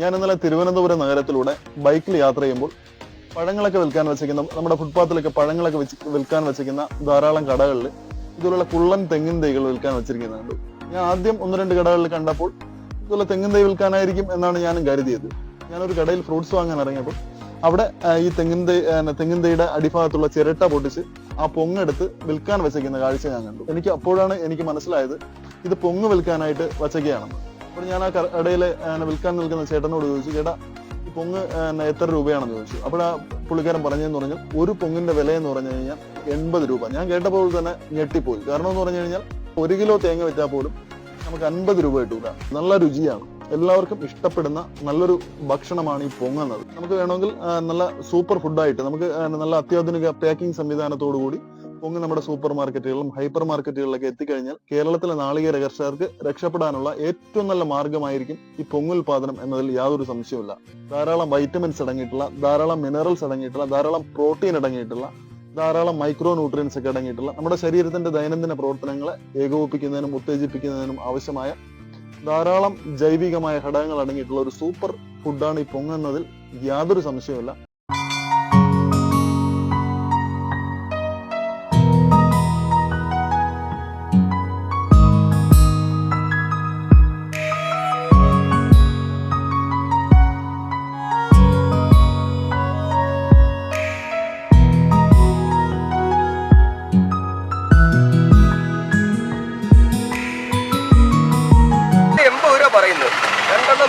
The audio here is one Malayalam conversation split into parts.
ഞാൻ ഇന്നലെ തിരുവനന്തപുരം നഗരത്തിലൂടെ ബൈക്കിൽ യാത്ര ചെയ്യുമ്പോൾ പഴങ്ങളൊക്കെ വിൽക്കാൻ വെച്ചിരിക്കുന്ന നമ്മുടെ ഫുട്പാത്തിലൊക്കെ പഴങ്ങളൊക്കെ വെച്ച് വിൽക്കാൻ വെച്ചിരിക്കുന്ന ധാരാളം കടകളിൽ ഇതുപോലുള്ള കുള്ളൻ തെങ്ങിൻ തൈകൾ വിൽക്കാൻ വെച്ചിരിക്കുന്നുണ്ട് ഞാൻ ആദ്യം ഒന്ന് രണ്ട് കടകളിൽ കണ്ടപ്പോൾ ഇതുപോലെ തെങ്ങിൻ തൈ വിൽക്കാനായിരിക്കും എന്നാണ് ഞാനും കരുതിയത്. ഞാനൊരു കടയിൽ ഫ്രൂട്ട്സ് വാങ്ങാൻ ഇറങ്ങിയപ്പോൾ അവിടെ ഈ തെങ്ങിൻ തൈ തെങ്ങിൻ തൈയുടെ അടിഭാഗത്തുള്ള ചിരട്ട പൊട്ടിച്ച് ആ പൊങ്ങെടുത്ത് വിൽക്കാൻ വെച്ചിരിക്കുന്ന കാഴ്ച ഞാൻ കണ്ടു. എനിക്ക് അപ്പോഴാണ് എനിക്ക് മനസ്സിലായത് ഇത് പൊങ്ങ് വിൽക്കാനായിട്ട് വച്ചയ്ക്കുകയാണെന്ന് അപ്പോൾ ഞാൻ ആ കടയിലെ വിൽക്കാൻ നിൽക്കുന്ന ചേട്ടനോട് ചോദിച്ചു ചേട്ടാ ഈ പൊങ്ങ് എത്ര രൂപയാണെന്ന് ചോദിച്ചു. അപ്പോൾ ആ പുള്ളിക്കാരൻ പറഞ്ഞതെന്ന് പറഞ്ഞാൽ ഒരു പൊങ്ങിന്റെ വില എന്ന് പറഞ്ഞു കഴിഞ്ഞാൽ എൺപത് രൂപ. ഞാൻ കേട്ടപ്പോൾ തന്നെ ഞെട്ടിപ്പോയി. കാരണം എന്ന് പറഞ്ഞു കഴിഞ്ഞാൽ ഒരു കിലോ തേങ്ങ വെച്ചാൽ പോലും നമുക്ക് അൻപത് രൂപ കിട്ടൂല. നല്ല രുചിയാണ്. എല്ലാവർക്കും ഇഷ്ടപ്പെടുന്ന നല്ലൊരു ഭക്ഷണമാണ് ഈ പൊങ്ങുന്നത്. നമുക്ക് വേണമെങ്കിൽ നല്ല സൂപ്പർ ഫുഡായിട്ട് നമുക്ക് നല്ല അത്യാധുനിക പാക്കിംഗ് സംവിധാനത്തോടു കൂടി പൊങ്ങ് നമ്മുടെ സൂപ്പർ മാർക്കറ്റുകളിലും ഹൈപ്പർ മാർക്കറ്റുകളിലൊക്കെ എത്തിക്കഴിഞ്ഞാൽ കേരളത്തിലെ നാളികേര കർഷകർക്ക് രക്ഷപ്പെടാനുള്ള ഏറ്റവും നല്ല മാർഗമായിരിക്കും ഈ പൊങ്ങുൽപാദനം എന്നതിൽ യാതൊരു സംശയവുമില്ല. ധാരാളം വൈറ്റമിൻസ് അടങ്ങിയിട്ടുള്ള ധാരാളം മിനറൽസ് അടങ്ങിയിട്ടുള്ള ധാരാളം പ്രോട്ടീൻ അടങ്ങിയിട്ടുള്ള ധാരാളം മൈക്രോ ന്യൂട്രിയൻസ് ഒക്കെ അടങ്ങിയിട്ടുള്ള നമ്മുടെ ശരീരത്തിന്റെ ദൈനംദിന പ്രവർത്തനങ്ങളെ ഏകോപിപ്പിക്കുന്നതിനും ഉത്തേജിപ്പിക്കുന്നതിനും ആവശ്യമായ ധാരാളം ജൈവികമായ ഘടകങ്ങൾ അടങ്ങിയിട്ടുള്ള ഒരു സൂപ്പർ ഫുഡാണ് ഈ പൊങ്ങുന്നതിൽ യാതൊരു സംശയവുമില്ല.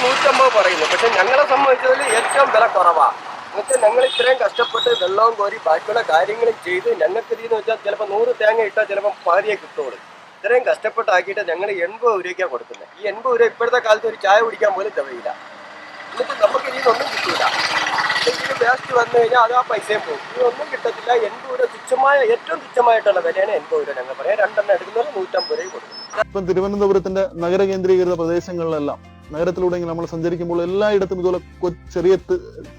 നൂറ്റമ്പത് പറയുന്നു. പക്ഷെ ഞങ്ങളെ സംബന്ധിച്ചതിൽ ഏറ്റവും വില കുറവാണ് എന്നുവെച്ചാൽ ഞങ്ങൾ ഇത്രയും കഷ്ടപ്പെട്ട് വെള്ളവും കോരി ബാക്കിയുള്ള കാര്യങ്ങളും ചെയ്ത് ഞങ്ങൾക്ക് ഇതെന്ന് വെച്ചാൽ ചിലപ്പോൾ നൂറ് തേങ്ങ ഇട്ടാൽ ചിലപ്പോൾ പാതിയെ കിട്ടുള്ളൂ. ഇത്രയും കഷ്ടപ്പെട്ടാക്കിയിട്ട് ഞങ്ങൾ എൺപത് രൂപയ്ക്കാണ് കൊടുക്കുന്നത് ഈ എൺപത് രൂപ ഇപ്പോഴത്തെ കാലത്ത് ഒരു ചായ കുടിക്കാൻ പോലും തികയില്ല. എന്നിട്ട് നമുക്ക് ഇതിനൊന്നും കിട്ടില്ല എന്തെങ്കിലും വേസ്റ്റ് വന്നു കഴിഞ്ഞാൽ അത് ആ പൈസയും പോകും. ഇതൊന്നും കിട്ടത്തില്ല. എൺപത് രൂപ തുച്ഛമായ ഏറ്റവും തുച്ഛമായിട്ടുള്ള വിലയാണ് എൺപത് രൂപ ഞങ്ങൾ പറയാം രണ്ടെണ്ണം എടുക്കുന്നവർ നൂറ്റമ്പത് രൂപ കൊടുക്കും ഇപ്പം തിരുവനന്തപുരത്തിന്റെ നഗര കേന്ദ്രീകൃത പ്രദേശങ്ങളിലെല്ലാം നഗരത്തിലൂടെ ഇങ്ങനെ നമ്മൾ സഞ്ചരിക്കുമ്പോൾ എല്ലായിടത്തും ഇതുപോലെ ചെറിയ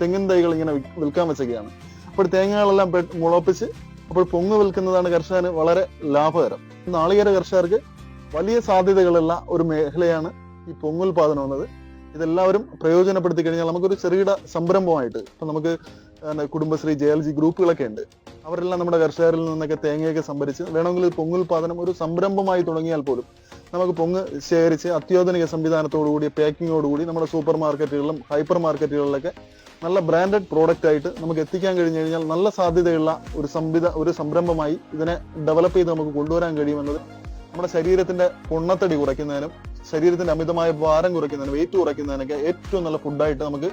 തെങ്ങിൻ തൈകൾ ഇങ്ങനെ വിൽക്കാൻ വെച്ചൊക്കെയാണ്. അപ്പോൾ തേങ്ങകളെല്ലാം മുളപ്പിച്ച് അപ്പോൾ പൊങ്ങ് വിൽക്കുന്നതാണ് കർഷകന് വളരെ ലാഭകരം. നാളികേര കർഷകർക്ക് വലിയ സാധ്യതകളുള്ള ഒരു മേഖലയാണ് ഈ പൊങ്ങുൽപാദനം എന്നത്. ഇതെല്ലാവരും പ്രയോജനപ്പെടുത്തി കഴിഞ്ഞാൽ നമുക്കൊരു ചെറുകിട സംരംഭമായിട്ട് ഇപ്പൊ നമുക്ക് കുടുംബശ്രീ ജെ എൽ ജി ഗ്രൂപ്പുകളൊക്കെ ഉണ്ട്. അവരെല്ലാം നമ്മുടെ കർഷകരിൽ നിന്നൊക്കെ തേങ്ങയൊക്കെ സംഭരിച്ച് വേണമെങ്കിൽ പൊങ്ങുൽപാദനം ഒരു സംരംഭമായി തുടങ്ങിയാൽ പോലും നമുക്ക് പൊങ്ങ് ശേഖരിച്ച് അത്യാധുനിക സംവിധാനത്തോടുകൂടി പാക്കിങ്ങോടുകൂടി നമ്മുടെ സൂപ്പർ മാർക്കറ്റുകളിലും ഹൈപ്പർ മാർക്കറ്റുകളിലൊക്കെ നല്ല ബ്രാൻഡഡ് പ്രോഡക്റ്റ് ആയിട്ട് നമുക്ക് എത്തിക്കാൻ കഴിഞ്ഞു കഴിഞ്ഞാൽ നല്ല സാധ്യതയുള്ള ഒരു സംവിധ ഒരു സംരംഭമായി ഇതിനെ ഡെവലപ്പ് ചെയ്ത് നമുക്ക് കൊണ്ടുവരാൻ കഴിയുമെന്നത് നമ്മുടെ ശരീരത്തിന്റെ പൊണ്ണത്തടി കുറയ്ക്കുന്നതിനും ശരീരത്തിന്റെ അമിതമായ ഭാരം കുറയ്ക്കുന്നതിനും വെയിറ്റ് കുറയ്ക്കുന്നതിനൊക്കെ ഏറ്റവും നല്ല ഫുഡായിട്ട് നമുക്ക്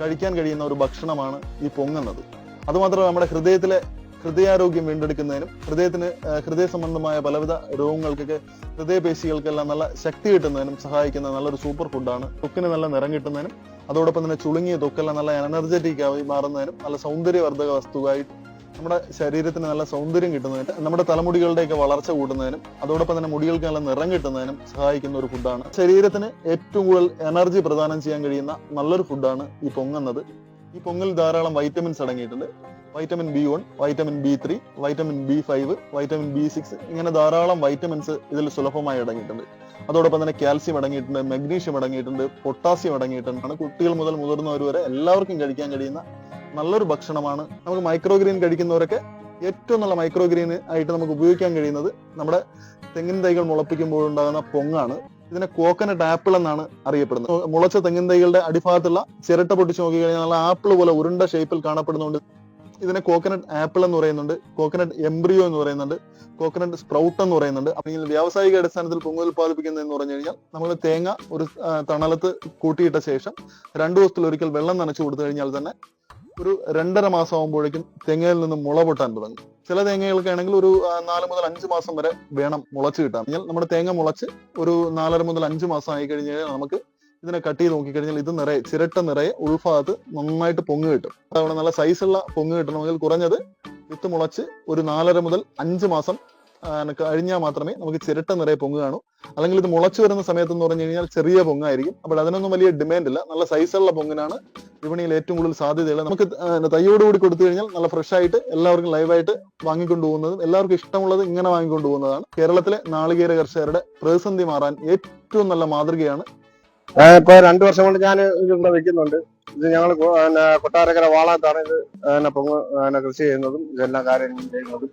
കഴിക്കാൻ കഴിയുന്ന ഒരു ഭക്ഷണമാണ് ഈ പൊങ്ങുന്നത്. അതുമാത്രമല്ല നമ്മുടെ ഹൃദയത്തിലെ ഹൃദയാരോഗ്യം വീണ്ടെടുക്കുന്നതിനും ഹൃദയത്തിന് ഹൃദയ സംബന്ധമായ പലവിധ രോഗങ്ങൾക്കൊക്കെ ഹൃദയപേശികൾക്കെല്ലാം നല്ല ശക്തി കിട്ടുന്നതിനും സഹായിക്കുന്ന നല്ലൊരു സൂപ്പർ ഫുഡാണ്. തൊക്കിന് നല്ല നിറം കിട്ടുന്നതിനും അതോടൊപ്പം തന്നെ ചുളുങ്ങിയ തൊക്കെല്ലാം നല്ല എനർജറ്റിക് ആയി മാറുന്നതിനും നല്ല സൗന്ദര്യവർദ്ധക വസ്തുവായി നമ്മുടെ ശരീരത്തിന് നല്ല സൗന്ദര്യം കിട്ടുന്നതിന് നമ്മുടെ തലമുടികളുടെയൊക്കെ വളർച്ച കൂട്ടുന്നതിനും അതോടൊപ്പം തന്നെ മുടികൾക്ക് നല്ല നിറം കിട്ടുന്നതിനും സഹായിക്കുന്ന ഒരു ഫുഡാണ്. ശരീരത്തിന് ഏറ്റവും കൂടുതൽ എനർജി പ്രദാനം ചെയ്യാൻ കഴിയുന്ന നല്ലൊരു ഫുഡാണ് ഈ പൊങ്ങുന്നത്. ഈ പൊങ്ങിൽ ധാരാളം വൈറ്റമിൻസ് അടങ്ങിയിട്ടുണ്ട്. Vitamin B one vitamin B three vitamin B five vitamin B six ഇങ്ങനെ ധാരാളം വൈറ്റമിൻസ് ഇതിൽ സുലഭമായി അടങ്ങിയിട്ടുണ്ട്. അതോടൊപ്പം തന്നെ കാൽസ്യം അടങ്ങിയിട്ടുണ്ട് മഗ്നീഷ്യം അടങ്ങിയിട്ടുണ്ട് പൊട്ടാസ്യം അടങ്ങിയിട്ടുണ്ട്. കുട്ടികൾ മുതൽ മുതിർന്നവർ വരെ എല്ലാവർക്കും കഴിക്കാൻ കഴിയുന്ന നല്ലൊരു ഭക്ഷണമാണ്. നമുക്ക് മൈക്രോഗ്രീൻ കഴിക്കുന്നവരൊക്കെ ഏറ്റവും നല്ല മൈക്രോഗ്രീൻ ആയിട്ട് നമുക്ക് ഉപയോഗിക്കാൻ കഴിയുന്നത് നമ്മുടെ തെങ്ങിൻ തൈകൾ മുളപ്പിക്കുമ്പോഴുണ്ടാകുന്ന പൊങ്ങാണ്. ഇതിനെ കോക്കനട്ട് ആപ്പിൾ എന്നാണ് അറിയപ്പെടുന്നത്. മുളച്ച തെങ്ങിൻ തൈകളുടെ അടിഭാഗത്തുള്ള ചിരട്ട പൊട്ടിച്ച് നല്ല ആപ്പിൾ പോലെ ഉരുണ്ട ഷേപ്പിൽ കാണപ്പെടുന്നുണ്ട് ഇതിനെ കോക്കനട്ട് ആപ്പിൾ എന്ന് പറയുന്നുണ്ട് കോക്കനട്ട് എംബ്രിയോ എന്ന് പറയുന്നുണ്ട് കോക്കനട്ട് സ്പ്രൗട്ട് എന്ന് പറയുന്നുണ്ട്. അല്ലെങ്കിൽ വ്യാവസായിക അടിസ്ഥാനത്തിൽ പൊങ്ങൽ ഉൽപ്പാദിപ്പിക്കുന്നത് എന്ന് പറഞ്ഞു കഴിഞ്ഞാൽ നമ്മൾ തേങ്ങ ഒരു തണലത്ത് കൂട്ടിയിട്ട ശേഷം രണ്ടു ദിവസത്തിൽ ഒരിക്കൽ വെള്ളം നനച്ചു കൊടുത്തു കഴിഞ്ഞാൽ തന്നെ ഒരു രണ്ടര മാസം ആകുമ്പോഴേക്കും തെങ്ങയിൽ നിന്ന് മുള പൊട്ടാൻ തുടങ്ങും. ചില തേങ്ങകൾക്ക് ആണെങ്കിൽ ഒരു നാല് മുതൽ അഞ്ച് മാസം വരെ വേണം മുളച്ച് കിട്ടാൻ. നമ്മുടെ തേങ്ങ മുളച്ച് ഒരു നാലര മുതൽ അഞ്ച് മാസം ആയി കഴിഞ്ഞാൽ നമുക്ക് ഇതിനെ കട്ട് ചെയ്ത് നോക്കിക്കഴിഞ്ഞാൽ ഇത് നിറയെ ചിരട്ട നിറയെ ഉൾഭാഗത്ത് നന്നായിട്ട് പൊങ്ങ് കിട്ടും. അതുകൊണ്ട് നല്ല സൈസുള്ള പൊങ്ങ് കിട്ടണമെങ്കിൽ കുറഞ്ഞത് വിത്ത് മുളച്ച് ഒരു നാലര മുതൽ അഞ്ച് മാസം കഴിഞ്ഞാൽ മാത്രമേ നമുക്ക് ചിരട്ട നിറയെ പൊങ്ങ് കാണൂ. അല്ലെങ്കിൽ ഇത് മുളച്ചു വരുന്ന സമയത്ത് എന്ന് പറഞ്ഞു കഴിഞ്ഞാൽ ചെറിയ പൊങ്ങായിരിക്കും. അപ്പോൾ അതിനൊന്നും വലിയ ഡിമാൻഡ് ഇല്ല. നല്ല സൈസുള്ള പൊങ്ങിനാണ് വിപണിയിൽ ഏറ്റവും കൂടുതൽ സാധ്യതയുള്ളത്. നമുക്ക് തയ്യോട് കൂടി കൊടുത്തു കഴിഞ്ഞാൽ നല്ല ഫ്രഷ് ആയിട്ട് എല്ലാവർക്കും ലൈവായിട്ട് വാങ്ങിക്കൊണ്ടു പോകുന്നതും എല്ലാവർക്കും ഇഷ്ടമുള്ളത് ഇങ്ങനെ വാങ്ങിക്കൊണ്ടു പോകുന്നതാണ്. കേരളത്തിലെ നാളികേര കർഷകരുടെ പ്രതിസന്ധി മാറാൻ ഏറ്റവും നല്ല മാതൃകയാണ് ഇപ്പൊ രണ്ടു വർഷം കൊണ്ട് ഞാൻ ഇവിടെ വെക്കുന്നുണ്ട് ഇത് ഞങ്ങൾ കൊട്ടാരക്കര വാളാത്താണ് ഇത് പൊങ്ങ് കൃഷി ചെയ്യുന്നതും ഇതെല്ലാം കാര്യങ്ങളും ചെയ്യുന്നതും.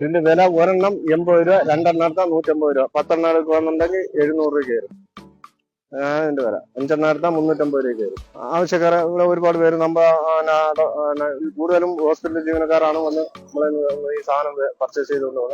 ഇതിന്റെ വില ഒരെണ്ണം എൺപത് രൂപ രണ്ടെണ്ണം എടുത്താൽ നൂറ്റമ്പത് രൂപ. പത്തെണ്ണം എടുക്കുകയാണെന്നുണ്ടെങ്കിൽ എഴുന്നൂറ് രൂപ കയറും അതിന്റെ വില. അഞ്ചെണ്ണം എടുത്താൽ മുന്നൂറ്റമ്പത് രൂപ കയറും ആവശ്യക്കാരെ ഇവിടെ ഒരുപാട് പേര് നമ്മൾ കൂടുതലും ഹോസ്പിറ്റൽ ജീവനക്കാരാണ് വന്ന് നമ്മളെ ഈ സാധനം പർച്ചേസ് ചെയ്തുകൊണ്ട്